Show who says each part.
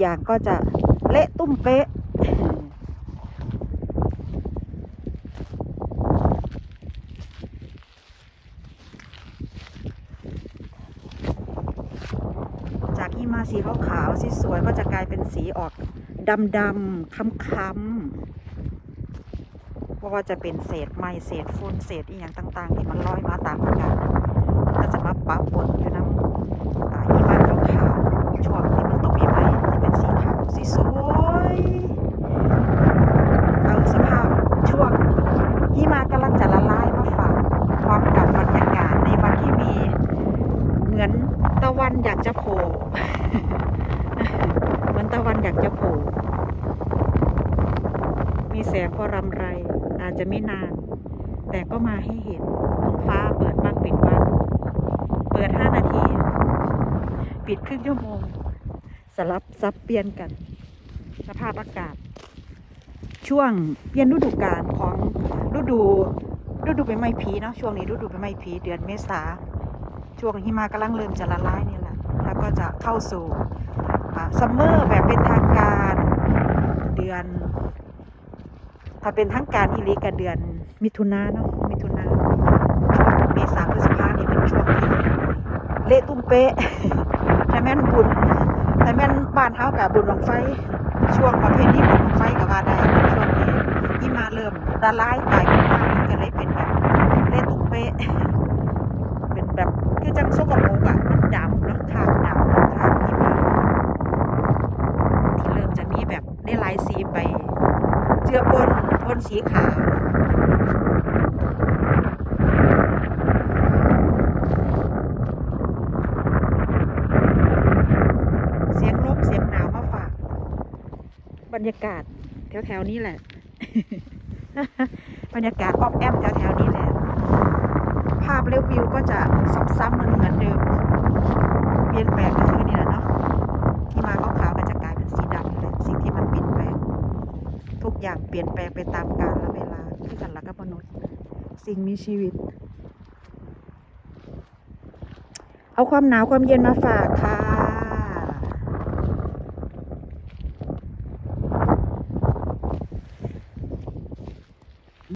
Speaker 1: อย่างก็จะเละตุ้มเป๊ะจากหิมาสีขาวๆสีสวยก็จะกลายเป็นสีออกดำๆค้ำๆเพราะว่าจะเป็นเศษไม้เศษฝุ่นเศษอีหยังต่าง ๆ ที่มันลอยมาตามอากาศก็จะมาปะปนอยู่น้ำอ่าหิมะขาวๆช่วงที่มันตกใหม่ๆจะเป็นสีขาวสีสวยเอาสภาพช่วงหิมะกำลังจะละลายมาฝากพร้อมกับบรรยากาศในวันที่มี เหมือนตะ วันอยากจะโผล่เหมือนตะวันอยากจะโผล่มีแสงพอรำไร อาจจะไม่นาน แต่ก็มาให้เห็นท้องฟ้าเปิดบ้างปิดบ้างเปิดห้านาที ปิดครึ่งชั่วโมง สลับซับเปลี่ยนกัน สภาพอากาศ ช่วงเปลี่ยนฤดูกาลของฤดูฤดูใบไม้ผลีเนาะช่วงนี้ฤดูใบไม้ผลีเดือนเมษา ช่วงหิมะกำลังเริ่มจะละลายนี่แหละ แล้วก็จะเข้าสู่ซัมเมอร์แบบเป็นทางการเดือน ถ้าเป็นทางการอีหลีกับเดือนมิถุนาเนาะมิถุนาช่วงเมษาพฤษภานี่เป็นช่วงที่เละตุ้มเป๊ะแต่แม่นบุญแต่แม่นบ้านเฮากับบุญบังไฟ ช่วงประเภทนี้บุญบังไฟกับว่าได้เป็นช่วงนี้หิมะเริ่มละลายกลายเป็นน้ำมันก็เลยเป็นแบบเละตุ้มเป๊ะ เป็นแบบคือจังโซกโมกอะมันดำเนาะขาวดำขาวหิมะที่เริ่มจะมีแบบได้หลายสีไป เจือป นปนสีขาวเสียงลมเสียงหนาวมาฝากบรรยากาศแถวๆนี้แหละ บรรยากาศออบแอมแถวๆนี้แหละ ลี่ยนแปลงไปตามกาลและเวลาที่กันละกับมนุษย์ สิ่งมีชีวิต เอาความหนาวความเย็นมาฝากค่ะ